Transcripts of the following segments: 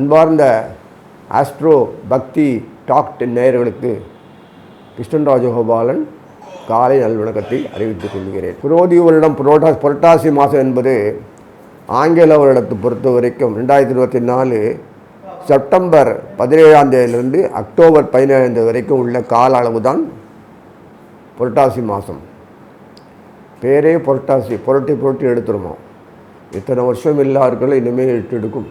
அன்பார்ந்த ஆஸ்ட்ரோ பக்தி டாக்ட் நேயர்களுக்கு கிருஷ்ணன் ராஜகோபாலன் காலை நல்வணக்கத்தை அறிவித்துக் கொள்கிறேன். புரோதி வருடம் புரோட்டா புரட்டாசி மாதம் என்பது ஆங்கில வருடத்தை பொறுத்த வரைக்கும் ரெண்டாயிரத்தி இருபத்தி நாலு செப்டம்பர் பதினேழாம் தேதியிலிருந்து அக்டோபர் பதினேழாம் தேதி வரைக்கும் உள்ள கால அளவு தான் புரட்டாசி மாதம். பேரே புரட்டாசி புரட்டி புரட்டி எடுத்துருமா இத்தனை வருஷம் இல்லாதவர்கள் இனிமேல் எடுத்து எடுக்கும்.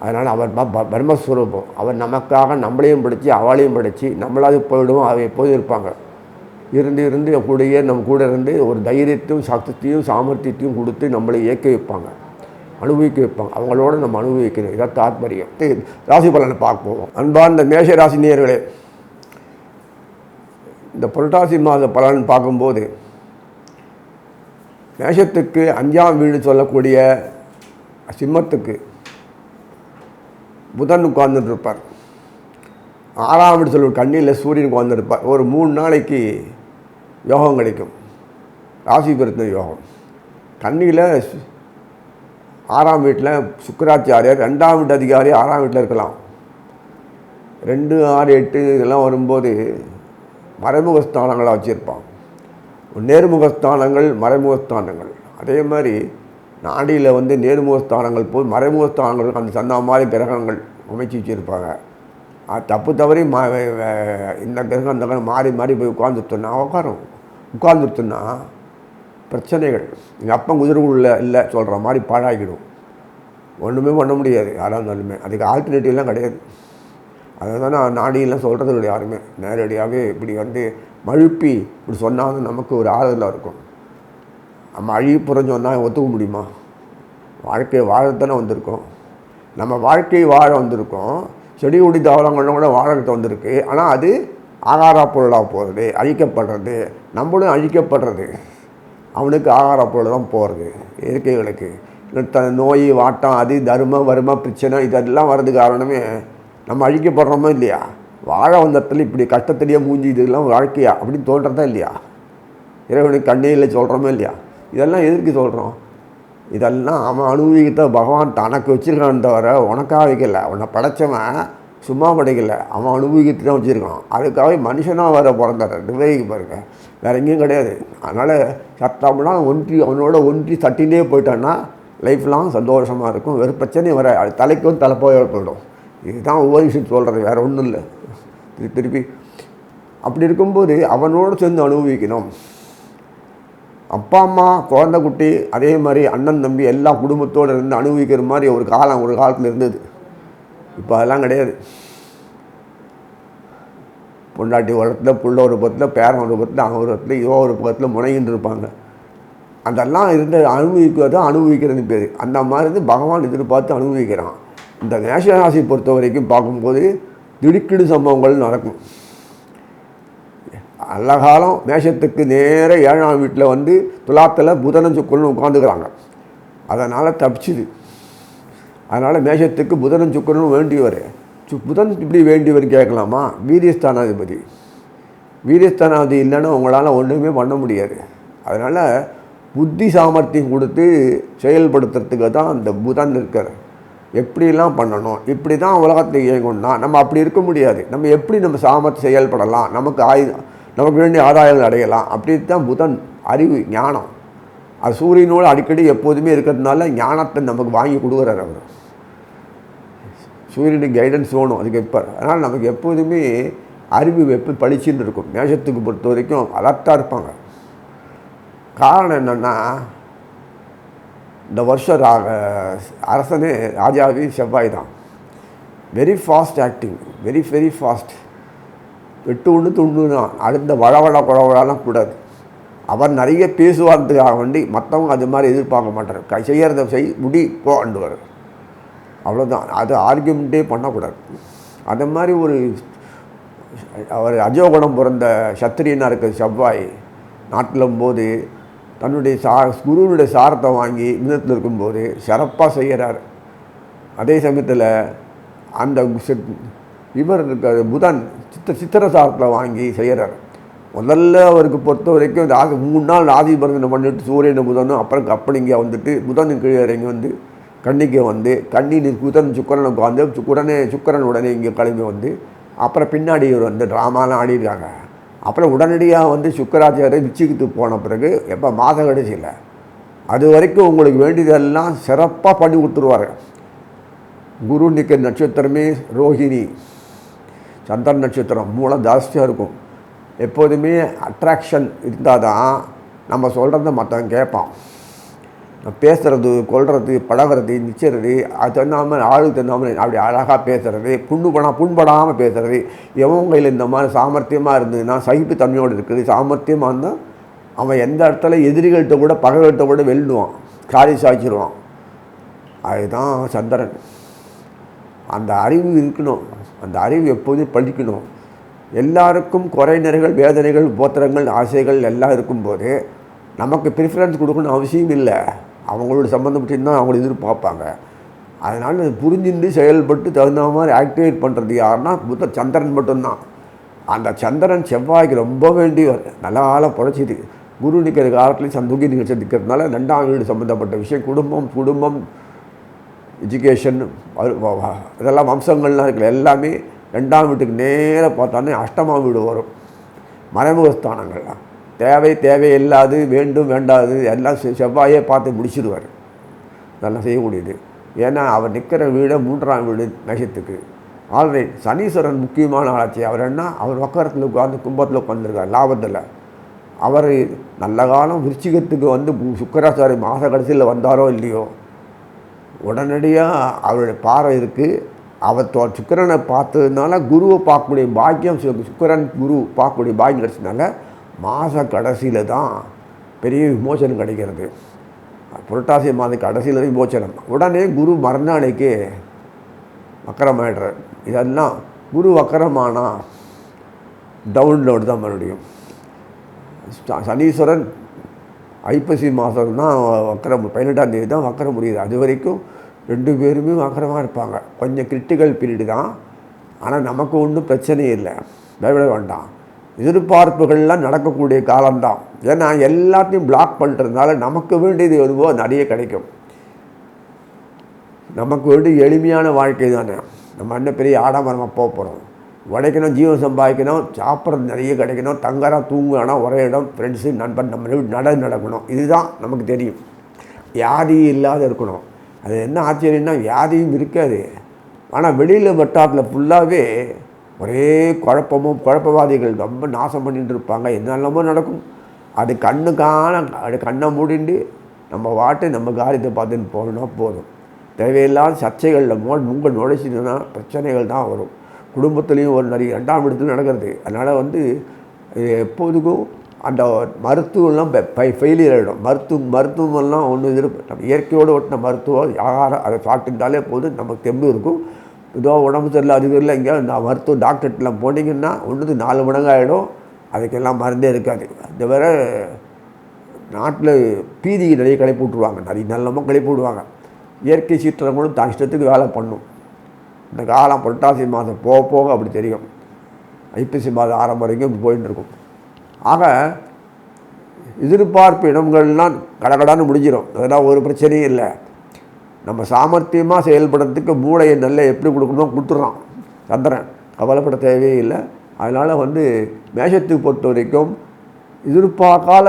அதனால் அவர் ப- பிரம்மஸ்வரூபம் அவர் நமக்காக நம்மளையும் படித்து அவளையும் படித்து நம்மளாவது போயிடுவோம் அவள் எப்போதும் இருப்பாங்க. இருந்து இருந்து கூடயே நம்ம கூட இருந்து ஒரு தைரியத்தையும் சக்தியையும் சாமர்த்தியத்தையும் கொடுத்து நம்மளை இயக்க வைப்பாங்க. அனுபவிக்க வைப்பாங்க. அவங்களோட நம்ம அனுபவிக்கணும். இதான் தாத்பரியம். ராசி பலனை பார்ப்போம். அன்பார்ந்த மேஷ ராசி நேயர்களே இந்த புரட்டாசி மாத பலன் பார்க்கும்போது மேஷத்துக்கு அஞ்சாம் வீடு சொல்லக்கூடிய சிம்மத்துக்கு புதன் உட்கார்ந்துட்டு ஆறாம் வீடு சொல்லுவார் கண்ணியில் சூரியன் உட்கார்ந்துருப்பார் ஒரு மூணு நாளைக்கு யோகம் கிடைக்கும். ராசி பொருத்த யோகம். கண்ணியில் ஆறாம் வீட்டில் சுக்கராச்சாரியார் ரெண்டாம் வீட்டு அதிகாரி ஆறாம் வீட்டில் இருக்கலாம். ரெண்டு ஆறு எட்டு இதெல்லாம் வரும்போது மறைமுக ஸ்தானங்களாக வச்சுருப்பான். நேர்முக ஸ்தானங்கள் மறைமுக ஸ்தானங்கள். அதே மாதிரி நாடியில் வந்து நேர்முகஸ்தானங்கள் போய் மறைமுக ஸ்தானங்கள் அந்த சந்தா மாதிரி கிரகங்கள் அமைச்சு வச்சுருப்பாங்க. தப்பு தவறி மா இந்த கிரகம் அந்த கிரகம் மாறி மாறி போய் உட்காந்துருத்தோன்னா உட்காரும். உட்காந்துருத்தோன்னா பிரச்சனைகள். எங்கள் அப்பன் குதிரைக்குள்ள இல்லை சொல்கிற மாதிரி பாழாக்கிடும் ஒன்றுமே பண்ண முடியாது யாராக இருந்தாலுமே. அதுக்கு ஆல்டர்னேட்டிவ்லாம் கிடையாது. அதை தான் நான் நாடியெல்லாம் சொல்கிறது கிடையாது யாருமே. நேரடியாகவே இப்படி வந்து மழுப்பி இப்படி சொன்னால் நமக்கு ஒரு ஆறுதலாக இருக்கும். நம்ம அழிப்புறம் புரிஞ்சோன்னா ஒத்துக்க முடியுமா? வாழ்க்கையை வாழத்தானே வந்திருக்கோம். நம்ம வாழ்க்கையை வாழ வந்திருக்கோம். செடி கொடி தாவரங்களும் கூட வாழறது வந்திருக்கு. ஆனால் அது ஆகார பொருளாக போகிறது அழிக்கப்படுறது. நம்மளும் அழிக்கப்படுறது. அவனுக்கு ஆகார பொருள் தான் போகிறது இயற்கைகளுக்கு த நோய் வாட்டம் அது தர்மம் வறுமை பிரச்சனை இதெல்லாம் வர்றதுக்கு காரணமே நம்ம அழிக்கப்படுறோமோ இல்லையா? வாழ வந்த இடத்துல இப்படி கஷ்டத்திலேயே மூஞ்சி இதெல்லாம் வாழ்க்கையா? அப்படின்னு தோன்றதா இல்லையா? இறைவனுக்கு கண்ணியில் சொல்கிறோமோ இல்லையா? இதெல்லாம் எதுக்கு சொல்கிறோம் இதெல்லாம் அவன் அனுபவிக்கிட்ட பகவான் தனக்கு வச்சுருக்கான் தவிர உனக்காக வைக்கல. அவனை படைச்சவன் சும்மா படைக்கல. அவன் அனுபவிக்கிட்டு தான் வச்சுருக்கான். அதுக்காக மனுஷனாக வர பிறந்தார். விவேகிக்கு பாருங்க. வேறு எங்கேயும் கிடையாது. அதனால் சத்தம்லாம் ஒன்றி அவனோட ஒன்றி தட்டிலே போயிட்டான்னா லைஃப் லாங் சந்தோஷமாக இருக்கும். வெறும் பிரச்சனையும் வர அது தலைக்கு வந்து தலைப்போய் போயிடும் இதுதான் உபனிஷத்து சொல்கிறது வேறு ஒன்றும் இல்லை. திருப்பி திருப்பி. அப்படி இருக்கும்போது அவனோடு சேர்ந்து அனுபவிக்கணும். அப்பா அம்மா குழந்தை குட்டி அதே மாதிரி அண்ணன் தம்பி எல்லா குடும்பத்தோடு இருந்து அனுபவிக்கிற மாதிரி ஒரு காலம் ஒரு காலத்தில் இருந்தது. இப்போ அதெல்லாம் கிடையாது. பொண்டாட்டி ஒரு இடத்துல புள்ள ஒரு பக்கத்தில் பேரன் ஒரு பக்கத்தில் அவன் ஒரு பக்கத்தில் இவன் ஒரு பக்கத்தில் முனைகிட்டு இருப்பாங்க. அதெல்லாம் இருந்து அனுபவிக்கிறது அனுபவிக்கிறது பேர். அந்த மாதிரி இருந்து பகவான் எதிர்பார்த்து அனுபவிக்கிறான். இந்த மேஷராசி பொறுத்த வரைக்கும் பார்க்கும்போது திடுக்கிடு சம்பவங்கள் நடக்கும். அல்லகாலம் மேஷத்துக்கு நேர ஏழாம் வீட்டில் வந்து துலாத்தில் புதனும் சுக்கரனும் உட்காந்துக்கிறாங்க அதனால் தப்பிச்சுது. அதனால் மேஷத்துக்கு புதனும் சுக்கரனும் வேண்டியவர். சு- புதன் இப்படி வேண்டியவர் கேட்கலாமா? வீரியஸ்தானாதிபதி. வீரியஸ்தானாதிபதி இல்லைன்னா உங்களால் ஒன்றுமே பண்ண முடியாது. அதனால் புத்தி சாமர்த்தியம் கொடுத்து செயல்படுத்துறதுக்கு தான் அந்த புதன் இருக்கார். எப்படிலாம் பண்ணணும்? இப்படி தான் உலகத்தை இயங்கணும்னா நம்ம அப்படி இருக்க முடியாது. நம்ம எப்படி நம்ம சாமர்த்தி செயல்படலாம்? நமக்கு ஆயுதம் நமக்கு வேண்டிய ஆதாயங்கள் அடையலாம். அப்படி தான் புதன் அறிவு ஞானம். அது சூரியனோடு அடிக்கடி எப்போதுமே இருக்கிறதுனால ஞானத்தை நமக்கு வாங்கி கொடுக்குறாரு அவர். சூரியனுக்கு கைடன்ஸ் வேணும் அதுக்கு எப்போ அதனால் நமக்கு எப்போதுமே அறிவு வெப்பு பளிச்சுன்னு இருக்கும். மேஷத்துக்கு பொறுத்த வரைக்கும் அலர்ட்டாக இருப்பாங்க. காரணம் என்னென்னா இந்த வருஷம் ரா அரசனே ராஜாவே செவ்வாய் தான். Very fast acting very very fast வெட்டு ஒன்று துண்டு தான் அடுத்த வளவள குழவழாலாம் கூடாது அவர் நிறைய பேசுவார்த்துக்காக வேண்டி மற்றவங்க அது மாதிரி எதிர்பார்க்க மாட்டார். கை செய்கிறத செய் முடி போண்டுவார் அவ்வளோதான் அது ஆர்கியூமெண்ட்டே பண்ணக்கூடாது. அந்த மாதிரி ஒரு அவர் அஜோகுணம் பிறந்த சத்திரியனாக இருக்கிற செவ்வாய் நாட்டிலும் போது தன்னுடைய சா குருவினுடைய சாரத்தை வாங்கி மிதத்தில் இருக்கும்போது சிறப்பாக செய்கிறார் அதே சமயத்தில் அந்த இவர் புதன் சித்த சித்திரசாரத்தில் வாங்கி செய்கிறார் முதல்ல அவருக்கு பொறுத்த வரைக்கும் ராசி மூணு நாள் ஆதிபரதனை பரந்தனை பண்ணிட்டு சூரியன் புதனும் அப்புறம் கப்பலிங்க வந்துட்டு புதன் கீழே இறங்கி வந்து கண்ணிக்கு வந்து கன்னி புதன் சுக்கரன் உட்காந்து உடனே சுக்கரன் உடனே இங்கே கிளம்பி வந்து அப்புறம் பின்னாடி இவர் வந்து ட்ராமாலாம் ஆடிருக்காங்க அப்புறம் உடனடியாக வந்து சுக்கராச்சாரியர் விச்சிக்கிட்டு போன பிறகு எப்போ மாத கடைசியில் அது வரைக்கும் உங்களுக்கு வேண்டியதெல்லாம் சிறப்பாக பண்ணி கொடுத்துருவாரு. குரு நிற்கிற நட்சத்திரமே ரோஹிணி. சந்திரன் நட்சத்திரம் மூலம் ஜாஸ்தியாக இருக்கும். எப்போதுமே அட்ராக்ஷன் இருந்தால் தான் நம்ம சொல்கிறத மற்றவன் கேட்பான். பேசுகிறது கொள்வது பழகிறது நிச்சயறது அது தகுந்தாமல் ஆளுக்கு தகுந்தாமல் அப்படி அழகாக பேசுகிறது புண்ணு புண்படாமல் பேசுகிறது எவன் கையில் இந்த மாதிரி சாமர்த்தியமாக இருந்ததுன்னா சகிப்புத்தன்மையோடு இருக்குது. சாமர்த்தியமாக இருந்தால் அவன் எந்த இடத்துல எதிரிகள்கிட்ட கூட பகைகள்கிட்ட கூட வெல்லுவான் காரி சாய்ச்சிடுவான் அதுதான் சந்திரன். அந்த அறிவு இருக்கணும். அந்த அறிவு எப்போதும் படிக்கணும் எல்லாருக்கும் குறைநிறைகள் வேதனைகள் போத்திரங்கள் ஆசைகள் எல்லாம் இருக்கும்போது நமக்கு ப்ரிஃபரன்ஸ் கொடுக்கணும் அவசியம் இல்லை. அவங்களோட சம்மந்தப்பட்டு தான் அவங்கள எதிர்பார்ப்பாங்க. அதனால் அது புரிஞ்சுட்டு செயல்பட்டு தகுந்த மாதிரி ஆக்டிவேட் பண்ணுறது யாருன்னா புத்த சந்திரன் மட்டும்தான். அந்த சந்திரன் செவ்வாய்க்கு ரொம்ப வேண்டியவர். நல்ல ஆளாக புழைச்சிது குரு நிற்கிற காலத்துலேயும் சந்துகி நிகழ்ச்சி நிற்கிறதுனால ரெண்டாம் வீடு சம்மந்தப்பட்ட விஷயம் குடும்பம் குடும்பம் எஜுகேஷன் இதெல்லாம் வம்சங்கள்லாம் இருக்குல்ல எல்லாமே ரெண்டாம் வீட்டுக்கு நேராக பார்த்தானே அஷ்டமாம் வீடு வரும். மறைமுக ஸ்தானங்கள்லாம். தேவை தேவையில்லாது வேண்டும் வேண்டாது எல்லாம் செ- செவ்வாயே பார்த்து முடிச்சிடுவார் இதெல்லாம் செய்யக்கூடியது. ஏன்னா அவர் நிற்கிற வீடு மூன்றாம் வீடு மேஷத்துக்கு. ஆல்ரைட் சனீஸ்வரன் முக்கியமான ஆளாச்சு. அவர் என்ன? அவர் வக்கரத்தில் உட்காந்து கும்பத்தில் உட்காந்துருக்கார் லாபத்தில். அவர் நல்ல காலம் விருச்சிகத்துக்கு வந்து சுக்கராச்சாரி மாத கடைசியில் வந்தாரோ இல்லையோ? உடனடியாக அவருடைய பாறை இருக்குது அவர் தோ சுக்கிரனை பார்த்ததுனால குருவை பார்க்கக்கூடிய பாக்கியம் சு- சுக்கிரன் குரு பார்க்கக்கூடிய பாக்கியம் கிடச்சதுனால மாத கடைசியில் தான் பெரிய விமோசனம் கிடைக்கிறது. புரட்டாசி மாத கடைசியில் தான் விமோசனம். உடனே குரு மறுநாளைக்கு வக்கரமாயிடுறார். இதெல்லாம் குரு வக்கரமானா டவுன்லோடு தான் மறுபடியும். சனீஸ்வரன் ஐப்பசி மாதம் தான் வக்கரம் பதினெட்டாம் தேதி தான் வக்கரம் முடியுது. அது வரைக்கும் ரெண்டு பேருமே வக்கரமாக இருப்பாங்க. கொஞ்சம் கிரிட்டிக்கல் பீரியடு தான். ஆனால் நமக்கு ஒன்றும் பிரச்சனை இல்லை. பயப்பட வேண்டாம். எதிர்பார்ப்புகள்லாம் நடக்கக்கூடிய காலம்தான். ஏன்னா எல்லாத்தையும் பிளாக் பண்ணுறதுனால நமக்கு வேண்டியது எதுவோ நிறைய கிடைக்கும். நமக்கு வேண்டிய எளிமையான வாழ்க்கை தானே. நம்ம என்ன பெரிய ஆடம்பரமாக போக போகிறோம் உழைக்கணும் ஜீவன் சம்பாதிக்கணும் சாப்பிட்றது நிறைய கிடைக்கணும் தங்கறம் தூங்கணும் ஒரே இடம் ஃப்ரெண்ட்ஸு நண்பன் நம்ம நட நடக்கணும். இதுதான் நமக்கு தெரியும். வியாதி இல்லாத இருக்கணும். அது என்ன ஆச்சரியம்னா வியாதியும் இருக்காது. ஆனால் வெளியில் வட்டாரத்தில் ஃபுல்லாகவே ஒரே குழப்பமும் குழப்பவாதிகள் ரொம்ப நாசம் பண்ணிட்டு இருப்பாங்க. என்னெல்லாமோ நடக்கும். அது கண்ணுக்கான அது கண்ணை மூடிண்டு நம்ம வாட்டு நம்ம காரியத்தை பார்த்துன்னு போகணும்னா போதும். தேவையில்லாத சர்ச்சைகளில் மோ உங்கள் நுழைச்சிதுன்னா பிரச்சனைகள் தான் வரும். குடும்பத்துலேயும் ஒரு நிறைய ரெண்டாம் இடத்துல நடக்கிறது. அதனால் வந்து இது எப்போதுக்கும் அந்த மருத்துவம்லாம் ஃபெயிலியர் ஆகிடும் மருத்துவம் மருத்துவமெல்லாம் ஒன்று இது நம்ம இயற்கையோடு ஒட்டின மருத்துவம் ஆகாரம் அதை சாப்பிட்டுட்டாலே போதும். நமக்கு தெம்பு இருக்கும். இதோ உடம்பு சரியில்லை அது இல்லை இங்கே நான் மருத்துவ டாக்டர்கிட்டலாம் போனீங்கன்னா ஒன்றுக்கு நாலு மடங்கு ஆகிடும் அதுக்கெல்லாம் மருந்தே இருக்காது. அது வேற நாட்டில் பீதி நிறைய கிளப்பி விட்ருவாங்க நிறைய நல்லமாக கிளப்பி விடுவாங்க. இயற்கை சீற்றங்களும் தான் இஷ்டத்துக்கு வேலை பண்ணும். இந்த காலம் புரட்டாசி மாதம் போக போக அப்படி தெரியும். ஐப்பசி மாதம் ஆரம்பம் வரைக்கும் இப்படி போயிட்டு இருக்கும். ஆக எதிர்பார்ப்பு இடங்கள்லாம் கடகடான்னு முடிஞ்சிடும் அதெல்லாம் ஒரு பிரச்சனையும் இல்லை. நம்ம சாமர்த்தியமாக செயல்படுறதுக்கு மூளையை நல்லா எப்படி கொடுக்கணுமோ கொடுத்துட்றான் சந்திரன். கவலைப்பட தேவையே இல்லை. அதனால் வந்து மேஷத்துக்கு பொறுத்த வரைக்கும் எதிர்பார்க்கால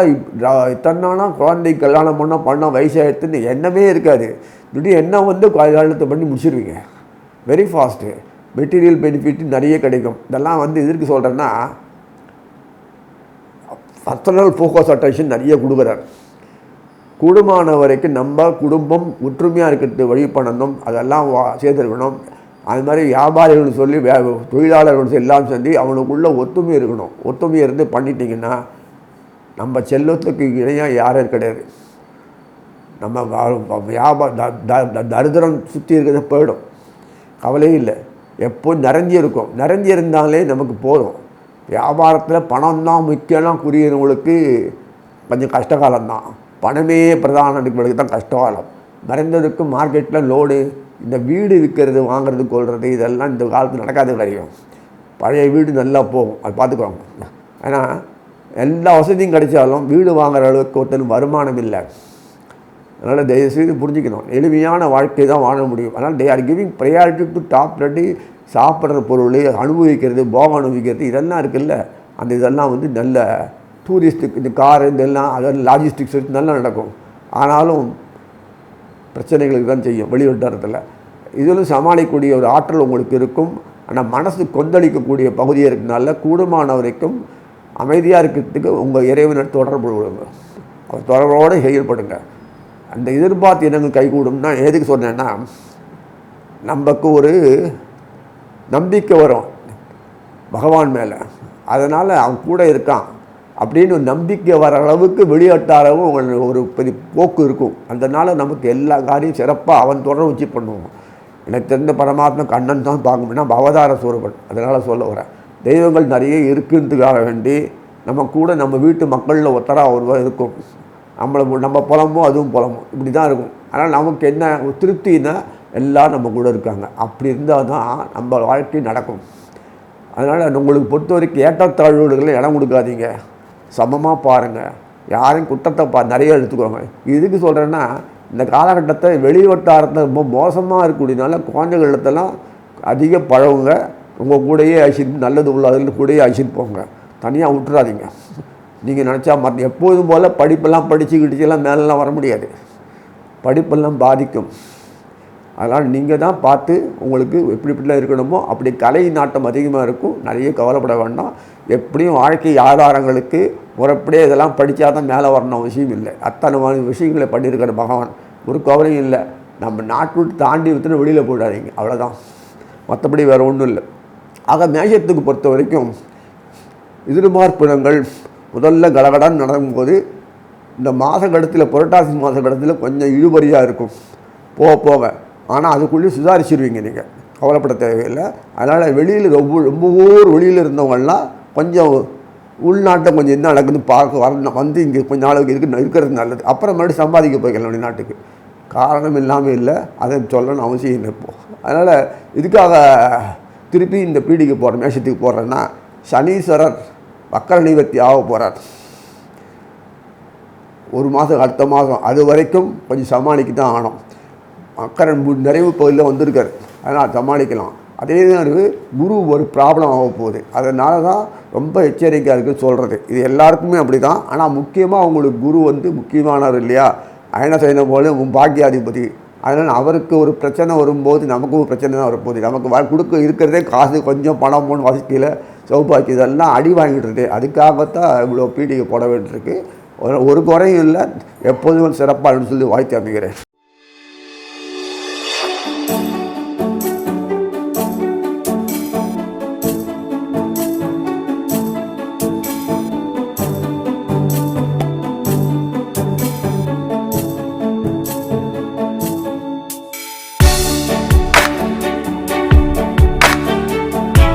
இத்தனைனா குழந்தை கல்யாணம் பண்ண பண்ண வயசாகிடுதுன்னு எண்ணமே இருக்காது. திடீர் எண்ணம் வந்து கல்யாணத்தை பண்ணி முடிச்சிருவீங்க? வெரி ஃபாஸ்ட்டு மெட்டீரியல் பெனிஃபிட் நிறைய கிடைக்கும். இதெல்லாம் வந்து எதற்கு சொல்கிறேன்னா பர்சனல் ஃபோக்கஸ் அட்டென்ஷன் நிறைய கொடுக்குறார். கூடுமான வரைக்கும் நம்ம குடும்பம் ஒற்றுமையாக இருக்கிறது வழி பண்ணணும் அதெல்லாம் வா சேர்த்துருக்கணும் அது மாதிரி வியாபாரிகள் சொல்லி வே தொழிலாளர்கள் எல்லாம் சொல்லி அவனுக்குள்ள ஒத்துமை இருக்கணும். ஒத்துமை இருந்து பண்ணிட்டீங்கன்னா நம்ம செல்வத்துக்கு இணையாக யாரும் கிடையாது. நம்ம வா- வியாபா தரித்திரம் சுற்றி இருக்கிறது போயிடும். கவலையே இல்லை. எப்போ நிறைஞ்சி இருக்கும். நிறைஞ்சி இருந்தாலே நமக்கு போதும். வியாபாரத்தில் பணம் தான் முக்கியம்லாம் புரியறவங்களுக்கு கொஞ்சம் கஷ்டகாலம்தான். பணமே பிரதானங்களுக்கு தான் கஷ்டகாலம். நிறைந்ததுக்கு மார்க்கெட்டில் லோடு இந்த வீடு விற்கிறது வாங்குறது கொள்வது இதெல்லாம் இந்த காலத்தில் நடக்காத காரியம். பழைய வீடு நல்லா போகும். அது பார்த்துக்கோங்க. ஏன்னா எல்லா வசதியும் கிடைச்சாலும் வீடு வாங்குற அளவுக்கு ஒருத்தன் வருமானம் இல்லை. அதனால் தயவுசெய்து புரிஞ்சுக்கணும். எளிமையான வாழ்க்கை தான் வாழ முடியும். அதனால் they are giving priority to top ready சாப்பிட்ற பொருள் அனுபவிக்கிறது போகம் அனுபவிக்கிறது இதெல்லாம் இருக்குல்ல. அந்த இதெல்லாம் வந்து நல்ல டூரிஸ்ட்டுக்கு இந்த கார் இதெல்லாம் அதெல்லாம் லாஜிஸ்டிக்ஸ் நல்லா நடக்கும். ஆனாலும் பிரச்சனைகளுக்கு தான் செய்யும் வெளிவட்டாரத்தில். இதிலும் சமாளிக்கக்கூடிய ஒரு ஆற்றல் உங்களுக்கு இருக்கும். ஆனால் மனசு கொந்தளிக்கக்கூடிய பகுதி இருக்கிறதுனால கூடுமான வரைக்கும் அமைதியாக இருக்கிறதுக்கு உங்கள் இறைவனர் தொடர்பு அவர் தொடர்போடு செயல்படுங்க. அந்த எதிர்பார்த்து இனங்கள் கைகூடும்னா எதுக்கு சொன்னேன்னா நமக்கு ஒரு நம்பிக்கை வரும் பகவான் மேலே. அதனால் அவன் கூட இருக்கான் அப்படின்னு ஒரு நம்பிக்கை வர அளவுக்கு வெளியாட்டாரவும் உங்களுக்கு ஒரு பெரிய போக்கு இருக்கும். அதனால் நமக்கு எல்லா காரியம் சிறப்பாக அவன் தொடர் வச்சு பண்ணுவோம் எனக்கு தெரிந்த பரமாத்மா கண்ணன் தான் பார்க்க முடியும்னா அவதார சூரபன். அதனால் சொல்ல வரேன். தெய்வங்கள் நிறைய இருக்குன்றதுக்காக வேண்டி நம்ம கூட நம்ம வீட்டு மக்களில் ஒத்தராக ஒருவர் இருக்கும். நம்மளை நம்ம புலமோ அதுவும் புலமோ இப்படி தான் இருக்கும். ஆனால் நமக்கு என்ன திருப்தினா எல்லாம் நம்ம கூட இருக்காங்க. அப்படி இருந்தால் தான் நம்ம வாழ்க்கை நடக்கும். அதனால் உங்களுக்கு பொறுத்த வரைக்கும் ஏற்றத்தாழ்வுகளை இடம் கொடுக்காதீங்க. சமமாக பாருங்கள் யாரையும் குற்றத்தை பா நிறைய எடுத்துக்கோங்க. இதுக்கு சொல்கிறேன்னா இந்த காலகட்டத்தை வெளி வட்டாரத்தில் ரொம்ப மோசமாக இருக்கக்கூடியனால குழந்தைகளிடத்தெல்லாம் அதிக பழகுங்க. உங்கள் கூடயே அழிச்சிட்டு நல்லது உள்ளதில் கூடயே அழிச்சிட்டு போங்க. தனியாக விட்டுறாதீங்க. நீங்கள் நினச்சா மற்ற எப்போதும் போல் படிப்பெல்லாம் படித்து கிடிச்செல்லாம் மேலெலாம் வர முடியாது. படிப்பெல்லாம் பாதிக்கும். அதனால் நீங்கள் தான் பார்த்து உங்களுக்கு எப்படி இப்படிலாம் இருக்கணுமோ அப்படி கலை நாட்டம் அதிகமாக இருக்கும். நிறைய கவலைப்பட வேண்டாம். எப்படியும் வாழ்க்கை ஆதாரங்களுக்கு முறைப்படியே இதெல்லாம் படித்தா தான் மேலே வரணும் விஷயம் இல்லை. அத்தனை விஷயங்களை பண்ணியிருக்கிற பகவான். ஒரு கவலையும் இல்லை. நம்ம நாட்டு விட்டு தாண்டி விட்டுன்னு வெளியில் போயிடாதீங்க. அவ்வளோதான் மற்றபடி வேறு ஒன்றும் இல்லை. ஆக மேஷத்துக்கு பொறுத்த வரைக்கும் எதிர்பார்ப்பினங்கள் முதல்ல கடகடான்னு நடக்கும்போது இந்த மாத கடத்தில் புரட்டாசி மாத கடத்தில் கொஞ்சம் இழுபறியாக இருக்கும். போக போக. ஆனால் அதுக்குள்ளே சுதாரிச்சிருவீங்க நீங்கள் கவலைப்பட தேவையில்லை. அதனால் வெளியில் ரொம்ப ரொம்ப ஊர் வெளியில் இருந்தவங்கள்லாம் கொஞ்சம் உள்நாட்டை கொஞ்சம் என்ன நடக்குதுன்னு பார்க்க வரணும் வந்து இங்கே கொஞ்சம் நாளுக்கு இருக்கு இருக்கிறது நல்லது. அப்புறம் மறுபடியும் சம்பாதிக்க போய்க்கலாம் வெளிநாட்டுக்கு. காரணம் இல்லாமல் இல்லை. அதை சொல்லணும்னு அவசியம் இல்லை இப்போ. அதனால் இதுக்காக திருப்பி இந்த பீடிக்கு போகிற மேஷத்துக்கு போடுறேன்னா சனீஸ்வரர் வக்கர நிவர்த்தி ஆக போகிறார் ஒரு மாதம் அடுத்த மாதம் அது வரைக்கும் கொஞ்சம் சமாளிக்க தான் ஆனோம் மக்கரன் நிறைவு பகுதியில் வந்திருக்கார். அதனால் சமாளிக்கலாம். அதே மாதிரி குரு ஒரு ப்ராப்ளம் ஆக போகுது. அதனால தான் ரொம்ப எச்சரிக்கையாக இருக்குது சொல்கிறது இது எல்லாருக்குமே அப்படி தான் ஆனால் முக்கியமாக அவங்களுக்கு குரு வந்து முக்கியமானவர் இல்லையா? அயன சைன போல உன் பாக்கியாதிபதி. அதனால் அவருக்கு ஒரு பிரச்சனை வரும்போது நமக்கும் ஒரு பிரச்சனை தான் வரப்போகுது. நமக்கு வ கொடுக்க இருக்கிறதே காசு கொஞ்சம் பணம் போன வசதியில் சௌபாக்கி இதெல்லாம் அடி வாங்கிட்டு அதுக்காகத்தான் இவ்வளோ பீடிகை போட வேண்டியிருக்கு. ஒரு- ஒரு குறையும் இல்லை. எப்போதும் சிறப்பாக சொல்லி வாழ்த்து அமைகிறேன்.